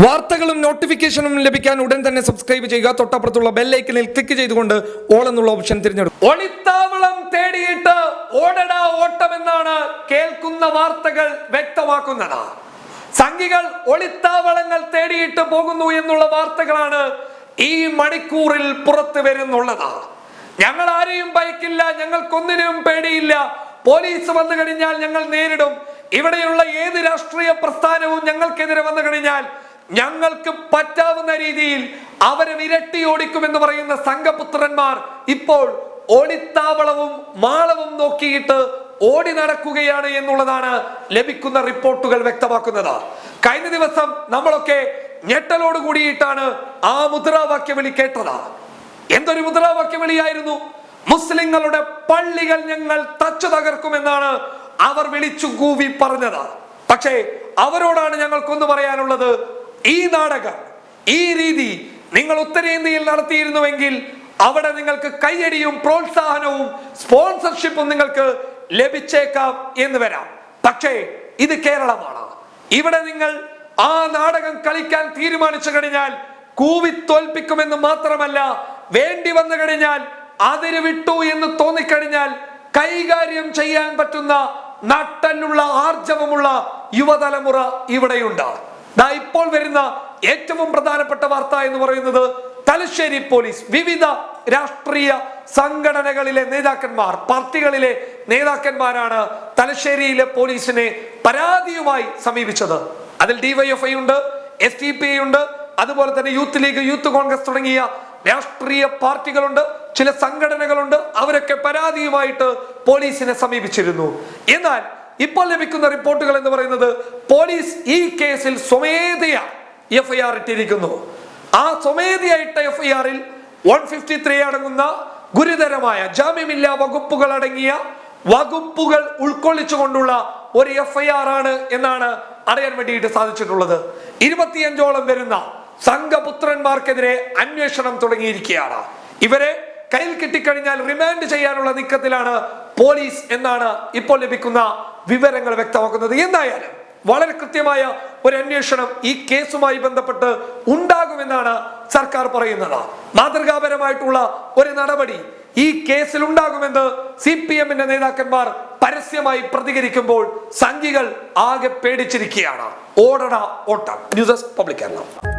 വാർത്തകളും നോട്ടിഫിക്കേഷനും ലഭിക്കാൻ ഉടൻ തന്നെ സബ്സ്ക്രൈബ് ചെയ്യുക. തൊട്ടപ്പുറത്തുള്ള ബെല്ലൈക്കനിൽ ക്ലിക്ക് ചെയ്തുകൊണ്ട് ഓൾ എന്നുള്ള ഓപ്ഷൻ തിരഞ്ഞെടുക്കും ഒളിത്താവളം തേടിയിട്ട് ഓടടാ ഓട്ടമെന്നാണ് കേൾക്കുന്ന വാർത്തകൾ വ്യക്തമാക്കുന്നത്. സംഘികൾ ഒളിത്താവളങ്ങൾ തേടിയിട്ട് പോകുന്നു എന്നുള്ള വാർത്തകളാണ് ഈ മണിക്കൂറിൽ പുറത്തു വരുന്നുള്ളത്. ഞങ്ങൾ ആരെയും ഭയക്കില്ല ഞങ്ങൾക്കൊന്നിനും പേടിയില്ല. പോലീസ് വന്നു കഴിഞ്ഞാൽ ഞങ്ങൾ നേരിടും. ഇവിടെയുള്ള ഏത് രാഷ്ട്രീയ പ്രസ്ഥാനവും ഞങ്ങൾക്കെതിരെ വന്നു കഴിഞ്ഞാൽ ഞങ്ങൾക്ക് പറ്റാവുന്ന രീതിയിൽ അവരെ വിരട്ടി ഓടിക്കുമെന്ന് പറയുന്ന സംഘപുത്രന്മാർ ഇപ്പോൾ ഒളിത്താവളവും മാളവും നോക്കിയിട്ട് ഓടി നടക്കുകയാണ് എന്നുള്ളതാണ് ലഭിക്കുന്ന റിപ്പോർട്ടുകൾ വ്യക്തമാക്കുന്നത്. കഴിഞ്ഞ ദിവസം നമ്മളൊക്കെ ഞെട്ടലോട് കൂടിയിട്ടാണ് ആ മുദ്രാവാക്യ വിളി കേട്ടത്. എന്തൊരു മുദ്രാവാക്യ വിളിയായിരുന്നു മുസ്ലിങ്ങളുടെ പള്ളികൾ ഞങ്ങൾ തച്ചു തകർക്കുമെന്നാണ് അവർ വിളിച്ചു കൂവി പറഞ്ഞത്. പക്ഷേ അവരോടാണ് ഞങ്ങൾക്കൊന്ന് പറയാനുള്ളത്. ഈ നാടകം ഈ രീതി നിങ്ങൾ ഉത്തരേന്ത്യയിൽ നടത്തിയിരുന്നുവെങ്കിൽ അവിടെ നിങ്ങൾക്ക് കയ്യടിയും പ്രോത്സാഹനവും സ്പോൺസർഷിപ്പും നിങ്ങൾക്ക് ലഭിച്ചേക്കാം എന്ന് വരാം. പക്ഷേ ഇത് കേരളമാണ്. ഇവിടെ നിങ്ങൾ ആ നാടകം കളിക്കാൻ തീരുമാനിച്ചു കഴിഞ്ഞാൽ കൂവി തോൽപ്പിക്കുമെന്ന് മാത്രമല്ല വേണ്ടി വന്നു കഴിഞ്ഞാൽ അതിര് വിട്ടു എന്ന് തോന്നിക്കഴിഞ്ഞാൽ കൈകാര്യം ചെയ്യാൻ പറ്റുന്ന നട്ടനുള്ള ആർജവമുള്ള യുവതലമുറ ഇവിടെയുണ്ട്. ദാ ഇപ്പോൾ വരുന്ന ഏറ്റവും പ്രധാനപ്പെട്ട വാർത്ത എന്ന് പറയുന്നത് തലശ്ശേരി പോലീസ്. വിവിധ രാഷ്ട്രീയ സംഘടനകളിലെ നേതാക്കന്മാർ പാർട്ടികളിലെ നേതാക്കന്മാരാണ് തലശ്ശേരിയിലെ പോലീസിനെ പരാതിയുമായി സമീപിച്ചത്. അതിൽ ഡിവൈഎഫ്ഐ ഉണ്ട് എസ് ടി പി ഉണ്ട് അതുപോലെ തന്നെ യൂത്ത് ലീഗ് യൂത്ത് കോൺഗ്രസ് തുടങ്ങിയ രാഷ്ട്രീയ പാർട്ടികളുണ്ട് ചില സംഘടനകളുണ്ട്. അവരൊക്കെ പരാതിയുമായിട്ട് പോലീസിനെ സമീപിച്ചിരുന്നു. എന്നാൽ ഇപ്പോൾ ലഭിക്കുന്ന റിപ്പോർട്ടുകൾ എന്ന് പറയുന്നത് പോലീസ് ഈ കേസിൽ സ്വമേധയ ആർ ഇട്ടിരിക്കുന്നു. ആ സ്വമേധയായിട്ട ആറിൽ വൺ ഫിഫ്റ്റി ത്രീ അടങ്ങുന്ന ഗുരുതരമായ ജാമ്യമില്ലാ വകുപ്പുകൾ അടങ്ങിയ വകുപ്പുകൾ ഉൾക്കൊള്ളിച്ചുകൊണ്ടുള്ള ഒരു എഫ് ഐ ആർ ആണ് എന്നാണ് അറിയാൻ വേണ്ടിയിട്ട് സാധിച്ചിട്ടുള്ളത്. ഇരുപത്തിയഞ്ചോളം വരുന്ന സംഘപുത്രന്മാർക്കെതിരെ അന്വേഷണം തുടങ്ങിയിരിക്കുകയാണ്. ഇവരെ കയ്യിൽ കിട്ടിക്കഴിഞ്ഞാൽ റിമാൻഡ് ചെയ്യാനുള്ള നീക്കത്തിലാണ് പോലീസ് എന്നാണ് ഇപ്പോൾ ലഭിക്കുന്ന വിവരങ്ങൾ വ്യക്തമാക്കുന്നത്. എന്തായാലും വളരെ കൃത്യമായ ഒരു അന്വേഷണം ഈ കേസുമായി ബന്ധപ്പെട്ട് ഉണ്ടാകുമെന്നാണ് സർക്കാർ പറയുന്നത്. മാതൃകാപരമായിട്ടുള്ള ഒരു നടപടി ഈ കേസിൽ ഉണ്ടാകുമെന്ന് സി പി എമ്മിന്റെ നേതാക്കന്മാർ പരസ്യമായി പ്രതികരിക്കുമ്പോൾ സംഘികൾ ആകെ പേടിച്ചിരിക്കുകയാണ്. ഓടണ ഓട്ടം. News public Keralam.